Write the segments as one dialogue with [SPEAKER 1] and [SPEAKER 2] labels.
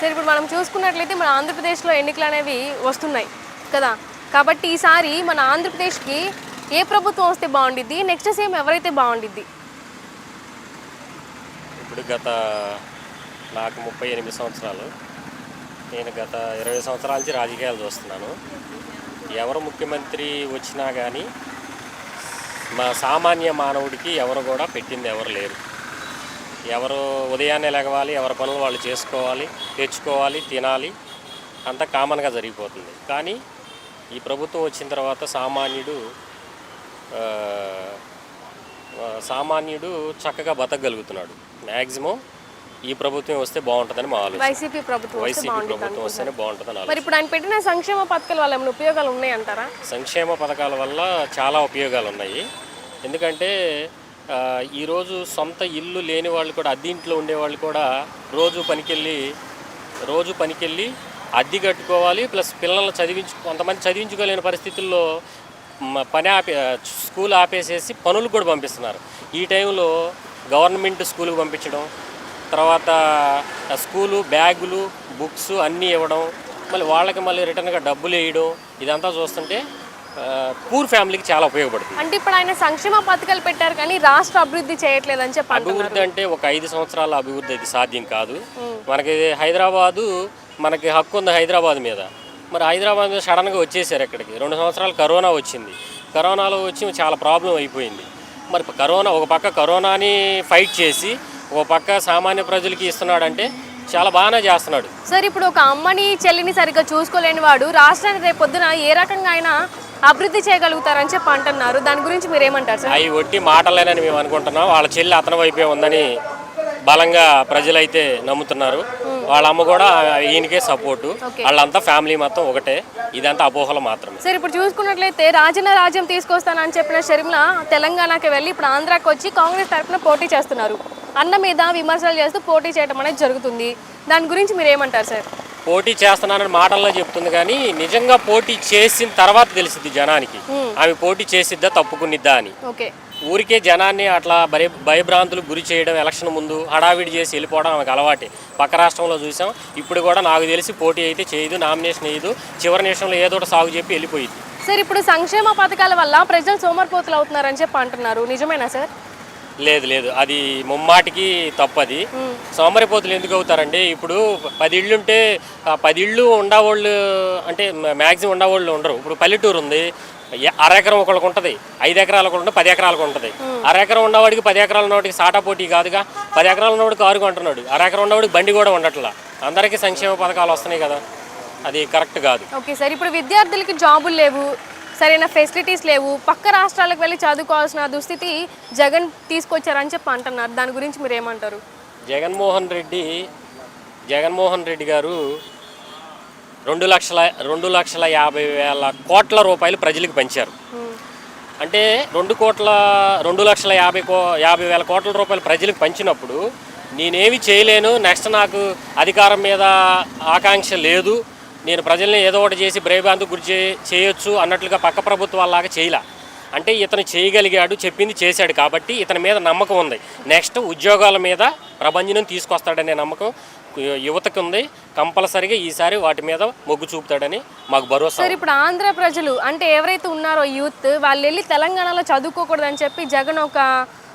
[SPEAKER 1] సరే ఇప్పుడు మనం చూసుకున్నట్లయితే మన ఆంధ్రప్రదేశ్లో ఎన్నికలు అనేవి వస్తున్నాయి కదా. కాబట్టి ఈసారి మన ఆంధ్రప్రదేశ్కి ఏ ప్రభుత్వం వస్తే బాగుండిద్ది? నెక్స్ట్ సీఎం ఎవరైతే బాగుండిద్ది?
[SPEAKER 2] ఇప్పుడు గత నాకు ముప్పై ఎనిమిది సంవత్సరాలు. నేను గత ఇరవై సంవత్సరాల నుంచి రాజకీయాలు చూస్తున్నాను. ఎవరు ముఖ్యమంత్రి వచ్చినా కానీ మా సామాన్య మానవుడికి ఎవరు కూడా పెట్టింది ఎవరు లేరు. ఎవరు ఉదయాన్నే లెగవాలి ఎవరి పనులు వాళ్ళు చేసుకోవాలి తెచ్చుకోవాలి తినాలి అంతా కామన్గా జరిగిపోతుంది. కానీ ఈ ప్రభుత్వం వచ్చిన తర్వాత సామాన్యుడు సామాన్యుడు చక్కగా బతకగలుగుతున్నాడు. మ్యాక్సిమం ఈ ప్రభుత్వం వస్తే బాగుంటుందని మా ఆలోచన.
[SPEAKER 1] వైసీపీ ప్రభుత్వం వస్తే
[SPEAKER 2] వైసీపీ ప్రభుత్వం వస్తేనే బాగుంటుందని
[SPEAKER 1] మరి ఇప్పుడు ఆయన పెట్టిన సంక్షేమ పథకాల వల్ల ఏమైనా ఉపయోగాలు ఉన్నాయంటారా?
[SPEAKER 2] సంక్షేమ పథకాల వల్ల చాలా ఉపయోగాలు ఉన్నాయి. ఎందుకంటే ఈరోజు సొంత ఇల్లు లేని వాళ్ళు కూడా అద్దె ఇంట్లో ఉండేవాళ్ళు కూడా రోజు పనికెళ్ళి రోజు పనికెళ్ళి అద్దె కట్టుకోవాలి ప్లస్ పిల్లల్ని చదివించు కొంతమంది చదివించుకోలేని పరిస్థితుల్లో పని ఆపే స్కూల్ ఆపేసేసి పనులకు కూడా పంపిస్తున్నారు. ఈ టైంలో గవర్నమెంట్ స్కూల్కి పంపించడం తర్వాత స్కూలు బ్యాగులు బుక్స్ అన్నీ ఇవ్వడం మళ్ళీ వాళ్ళకి మళ్ళీ రిటర్న్గా డబ్బులు వేయడం ఇదంతా చూస్తుంటే పూర్ ఫ్యామిలీకి చాలా ఉపయోగపడుతుంది.
[SPEAKER 1] అంటే ఇప్పుడు ఆయన సంక్షేమ పథకాలు పెట్టారు కానీ రాష్ట్ర అభివృద్ధి చేయట్లేదని చెప్పి అంటున్నారు.
[SPEAKER 2] అభివృద్ధి అంటే ఒక ఐదు సంవత్సరాల అభివృద్ధి అది సాధ్యం కాదు. మనకి హైదరాబాదు మనకి హక్కు ఉంది హైదరాబాద్ మీద. మరి హైదరాబాద్ మీద సడన్గా వచ్చేసారు ఇక్కడికి. రెండు సంవత్సరాలు కరోనా వచ్చింది. కరోనాలో వచ్చి చాలా ప్రాబ్లం అయిపోయింది. మరి కరోనా ఒక పక్క కరోనాని ఫైట్ చేసి ఒక పక్క సామాన్య ప్రజలకి ఇస్తున్నాడంటే చాలా బాగానే చేస్తున్నాడు.
[SPEAKER 1] సార్ ఇప్పుడు ఒక అమ్మని చెల్లిని సరిగ్గా చూసుకోలేని వాడు రాష్ట్రాన్ని రేపు పొద్దున ఏ రకంగా అయినా అభివృద్ధి చేయగలుగుతారని చెప్పి అంటున్నారు. దాని గురించి మీరు ఏమంటారు సార్?
[SPEAKER 2] అవి ఒట్టి మాటలేనని మేము అనుకుంటున్నాం. వాళ్ళ చెల్లి అతని వైపే ఉందని బలంగా ప్రజలైతే నమ్ముతున్నారు. వాళ్ళ అమ్మ కూడా ఈయనకే సపోర్టు. వాళ్ళంతా ఫ్యామిలీ మొత్తం ఒకటే. ఇదంతా అపోహలు మాత్రమే.
[SPEAKER 1] సార్ ఇప్పుడు చూసుకున్నట్లయితే రాజన్న రాజ్యం తీసుకొస్తానని చెప్పిన షర్మిల తెలంగాణకి వెళ్ళి ఇప్పుడు ఆంధ్రాకి వచ్చి కాంగ్రెస్ తరఫున పోటీ చేస్తున్నారు. అన్న మీద విమర్శలు చేస్తూ పోటీ చేయడం అనేది జరుగుతుంది. దాని గురించి మీరు ఏమంటారు సార్?
[SPEAKER 2] పోటీ చేస్తున్నానని మాటల్లో చెప్తుంది కానీ నిజంగా పోటీ చేసిన తర్వాత తెలిసింది జనానికి. ఆమె పోటీ చేసిద్దా తప్పుకునిద్దా అని. ఊరికే జనాన్ని అట్లా భయ భయభ్రాంతులకు గురి చేయడం ఎలక్షన్ ముందు హడావిడి చేసి వెళ్ళిపోవడం ఆమెకు అలవాటే. పక్క రాష్ట్రంలో చూసాం ఇప్పుడు కూడా నాకు తెలిసి పోటీ అయితే చేయదు నామినేషన్ వేయదు చివరి నిమిషంలో ఏదో ఒకటి సాగు చెప్పి వెళ్ళిపోయింది.
[SPEAKER 1] సార్ ఇప్పుడు సంక్షేమ పథకాల వల్ల ప్రజలు సోమరిపోతులు అవుతున్నారని చెప్పి అంటున్నారు. నిజమేనా సార్?
[SPEAKER 2] లేదు లేదు. అది ముమ్మాటికి తప్పది. సోమరిపోతులు ఎందుకు అవుతారండి? ఇప్పుడు పది ఇళ్ళు ఉంటే ఆ పది ఇళ్ళు ఉండేవాళ్ళు అంటే మ్యాక్సిమం ఉండేవాళ్ళు ఉండరు. ఇప్పుడు పల్లెటూరు ఉంది. ఎ- అర ఎకరం ఒకళ్ళకి ఉంటుంది. ఐదు ఎకరాలకు ఉంటుంది పది ఎకరాలకు ఉంటుంది. అర ఎకరం ఉన్నవాడికి పది ఎకరాల ఉన్నవాడికి సాటా పోటీ కాదుగా. పది ఎకరాల ఉన్నవాడికి కారు కొంటున్నాడు అర ఎకరం ఉన్నవాడికి బండి కూడా ఉండట్లా. అందరికీ సంక్షేమ పథకాలు వస్తున్నాయి కదా. అది కరెక్ట్ కాదు.
[SPEAKER 1] Okay sir. ఇప్పుడు విద్యార్థులకి జాబులు లేవు. సరైన ఫెసిలిటీస్ లేవు. పక్క రాష్ట్రాలకు వెళ్ళి చదువుకోవాల్సిన దుస్థితి జగన్ తీసుకొచ్చారని చెప్పి అంటున్నారు. దాని గురించి మీరు ఏమంటారు
[SPEAKER 2] జగన్మోహన్ రెడ్డి జగన్మోహన్ రెడ్డి గారు రెండు లక్షల రెండు లక్షల యాభై వేల కోట్ల రూపాయలు ప్రజలకు పంచారు. అంటే రెండు కోట్ల రెండు లక్షల యాభై కో యాభై వేల కోట్ల రూపాయలు ప్రజలకు పంచినప్పుడు నేనేమి చేయలేను నెక్స్ట్ నాకు అధికారం మీద ఆకాంక్ష లేదు నేను ప్రజల్ని ఏదో ఒకటి చేసి భయభ్రాంతికి గురి చే- చేయొచ్చు అన్నట్లుగా పక్క ప్రభుత్వాలాగా చేయలే. అంటే ఇతను చేయగలిగాడు చెప్పింది చేశాడు కాబట్టి ఇతని మీద నమ్మకం ఉంది. నెక్స్ట్ ఉద్యోగాల మీద ప్రభంజనం తీసుకొస్తాడనే నమ్మకం యువతకు ఉంది. కంపల్సరిగా ఈసారి వాటి మీద మొగ్గు చూపుతాడని మాకు భరోసా
[SPEAKER 1] సార్ ఇప్పుడు ఆంధ్ర ప్రజలు అంటే ఎవరైతే ఉన్నారో యూత్ వాళ్ళు వెళ్ళి తెలంగాణలో చదువుకోకూడదని చెప్పి జగన్ ఒక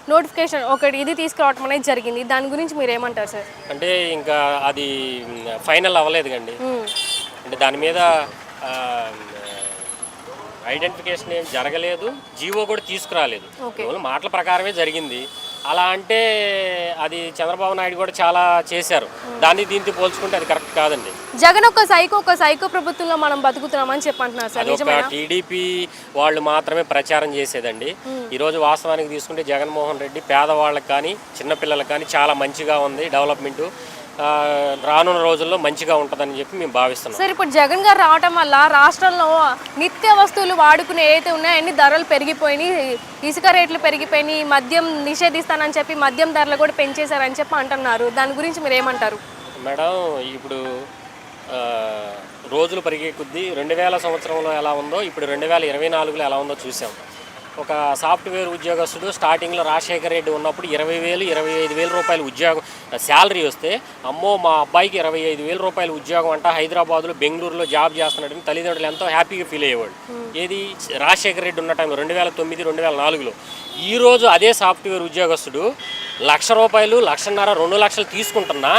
[SPEAKER 1] నోటిఫికేషన్ ఒకటి ఇది తీసుకురావడం అనేది జరిగింది. దాని గురించి మీరు ఏమంటారు సార్?
[SPEAKER 2] అంటే ఇంకా అది ఫైనల్ అవ్వలేదు కండి అంటే దాని మీద ఐడెంటిఫికేషన్ ఏం జరగలేదు. జీవో కూడా తీసుకురాలేదు. కేవలం మాటల ప్రకారమే జరిగింది. అలా అంటే అది చంద్రబాబు నాయుడు కూడా చాలా చేశారు. దాన్ని దీంతో పోల్చుకుంటే అది కరెక్ట్ కాదండి.
[SPEAKER 1] జగన్ ఒక సైకో ఒక సైకో ప్రభుత్వంలో మనం బతుకుతున్నామని చెప్పి అంటున్నారు సార్
[SPEAKER 2] ఒక టీడీపీ వాళ్ళు మాత్రమే ప్రచారం చేసేదండి. ఈరోజు వాస్తవానికి తీసుకుంటే జగన్మోహన్ రెడ్డి పేదవాళ్ళకి కానీ చిన్నపిల్లలకు కానీ చాలా మంచిగా ఉంది డెవలప్మెంట్. రానున్న రోజుల్లో మంచిగా ఉంటుందని చెప్పి మేము భావిస్తున్నాం.
[SPEAKER 1] సార్ ఇప్పుడు జగన్ గారు రావటం వల్ల రాష్ట్రంలో నిత్య వస్తువులు వాడుకునే ఏవైతే ఉన్నాయో అన్ని ధరలు పెరిగిపోయినాయి ఇసుక రేట్లు పెరిగిపోయినాయి మద్యం నిషేధిస్తానని చెప్పి మద్యం ధరలు కూడా పెంచేశారని చెప్పి అంటున్నారు. దాని గురించి మీరు ఏమంటారు?
[SPEAKER 2] మేడం ఇప్పుడు రోజులు పెరిగే కొద్దీ రెండు వేల సంవత్సరంలో ఎలా ఉందో ఇప్పుడు రెండు వేల ఇరవై నాలుగులో ఎలా ఉందో చూసాం. ఒక సాఫ్ట్వేర్ ఉద్యోగస్తుడు స్టార్టింగ్లో రాజశేఖర రెడ్డి ఉన్నప్పుడు ఇరవై వేలు ఇరవై ఐదు వేల రూపాయలు ఉద్యోగం శాలరీ వస్తే అమ్మో మా అబ్బాయికి ఇరవై ఐదు వేల రూపాయలు ఉద్యోగం అంట హైదరాబాద్లో బెంగళూరులో జాబ్ చేస్తున్నాడని తల్లిదండ్రులు ఎంతో హ్యాపీగా ఫీల్ అయ్యేవాడు ఏది? రాజశేఖర రెడ్డి ఉన్న టైంలో రెండు వేల తొమ్మిది రెండు వేల నాలుగులో. ఈరోజు అదే సాఫ్ట్వేర్ ఉద్యోగస్తుడు లక్ష రూపాయలు లక్షన్నర రెండు లక్షలు తీసుకుంటున్నా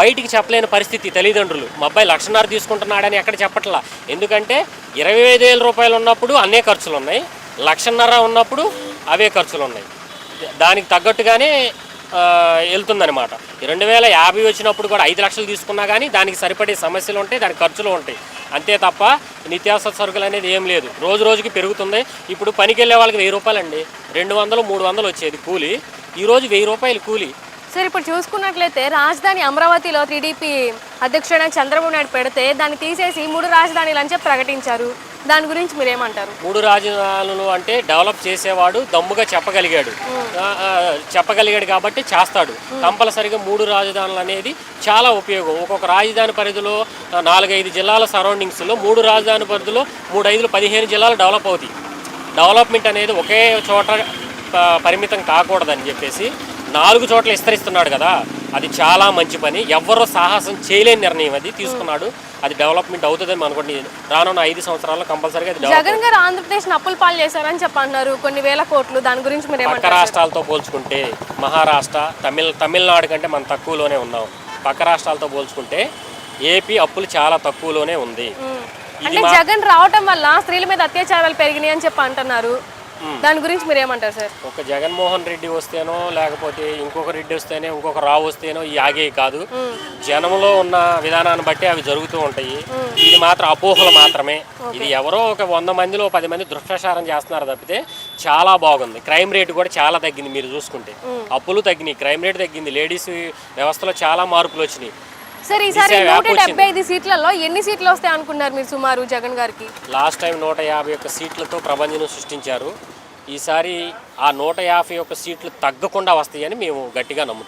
[SPEAKER 2] బయటికి చెప్పలేని పరిస్థితి తల్లిదండ్రులు. మా అబ్బాయి లక్షన్నర తీసుకుంటున్నాడని ఎక్కడ చెప్పట్లా? ఎందుకంటే ఇరవై ఐదు వేల రూపాయలు ఉన్నప్పుడు అన్నే ఖర్చులు ఉన్నాయి లక్షన్నర ఉన్నప్పుడు అవే ఖర్చులు ఉన్నాయి దానికి తగ్గట్టుగానే వెళ్తుందనమాట రెండు వేల యాభై వచ్చినప్పుడు కూడా ఐదు లక్షలు తీసుకున్నా కానీ దానికి సరిపడే సమస్యలు ఉంటాయి దాని ఖర్చులు ఉంటాయి. అంతే తప్ప నిత్యావసర సరుకులు అనేది ఏం లేదు. రోజు రోజుకి పెరుగుతుంది. ఇప్పుడు పనికి వెళ్ళే వాళ్ళకి వెయ్యి రూపాయలు అండి రెండు వందలు మూడు వందలు వచ్చేది కూలి. ఈరోజు వెయ్యి రూపాయలు కూలి.
[SPEAKER 1] సార్ ఇప్పుడు చూసుకున్నట్లయితే రాజధాని అమరావతిలో టీడీపీ అధ్యక్షుడైన చంద్రబాబు నాయుడు పెడితే దాన్ని తీసేసి మూడు రాజధానులు అని చెప్పి ప్రకటించారు. దాని గురించి మీరేమంటారు?
[SPEAKER 2] మూడు రాజధానులు అంటే డెవలప్ చేసేవాడు దమ్ముగా చెప్పగలిగాడు. చెప్పగలిగాడు కాబట్టి చేస్తాడు. కంపల్సరిగా మూడు రాజధానులు అనేది చాలా ఉపయోగం. ఒక్కొక్క రాజధాని పరిధిలో నాలుగైదు జిల్లాల సరౌండింగ్స్లో మూడు రాజధాని పరిధిలో మూడు ఐదులు పదిహేను జిల్లాలు డెవలప్ అవుతాయి. డెవలప్మెంట్ అనేది ఒకే చోట ప- పరిమితం కాకూడదని చెప్పేసి నాలుగు చోట్ల విస్తరిస్తున్నాడు కదా. అది చాలా మంచి పని. ఎవ్వరూ సాహసం చేయలేని నిర్ణయం అది తీసుకున్నాడు. అది డెవలప్మెంట్ అవుతుందని అనుకోండి రానున్న ఐదు సంవత్సరాల్లో కంపల్సరీగా
[SPEAKER 1] జగన్ గారు ఆంధ్రప్రదేశ్ అప్పుల పాలు చేశారని చెప్పి అన్నారు కొన్ని వేల కోట్లు దాని గురించి
[SPEAKER 2] పక్క
[SPEAKER 1] మీరేమంటారు
[SPEAKER 2] రాష్ట్రాలతో పోల్చుకుంటే మహారాష్ట్ర తమిళ తమిళనాడు కంటే మనం తక్కువలోనే ఉన్నాం. పక్క రాష్ట్రాలతో పోల్చుకుంటే ఏపీ అప్పులు చాలా తక్కువలోనే ఉంది.
[SPEAKER 1] అంటే జగన్ రావటం వల్ల స్త్రీల మీద అత్యాచారాలు పెరిగినాయి అని చెప్పి అంటున్నారు. దాని గురించి మీరేమంటారు సార్?
[SPEAKER 2] ఒక జగన్మోహన్ రెడ్డి వస్తేనో లేకపోతే ఇంకొక రెడ్డి వస్తేనే ఇంకొక రావు వస్తేనో ఈ ఆగే కాదు. జనంలో ఉన్న విధానాన్ని బట్టి అవి జరుగుతూ ఉంటాయి. ఇది మాత్రం అపోహలు మాత్రమే. ఇది ఎవరో ఒక వంద మందిలో పది మంది దుష్ప్రచారం చేస్తున్నారు తప్పితే చాలా బాగుంది. క్రైమ్ రేట్ కూడా చాలా తగ్గింది మీరు చూసుకుంటే. అప్పులు తగ్గినాయి క్రైమ్ రేట్ తగ్గింది. లేడీస్ వ్యవస్థలో చాలా మార్పులు వచ్చినాయి.
[SPEAKER 1] సార్ ఈసారి నూట డెబ్బై ఐదు సీట్లలో ఎన్ని సీట్లు వస్తాయి అనుకున్నారు మీరు సుమారు జగన్ గారికి?
[SPEAKER 2] లాస్ట్ టైం నూట యాభై ఒక్క సీట్లతో ప్రభంజనం సృష్టించారు. ఈసారి ఆ నూట యాభై ఒక్క సీట్లు తగ్గకుండా వస్తాయని మేము గట్టిగా నమ్ముతున్నాం.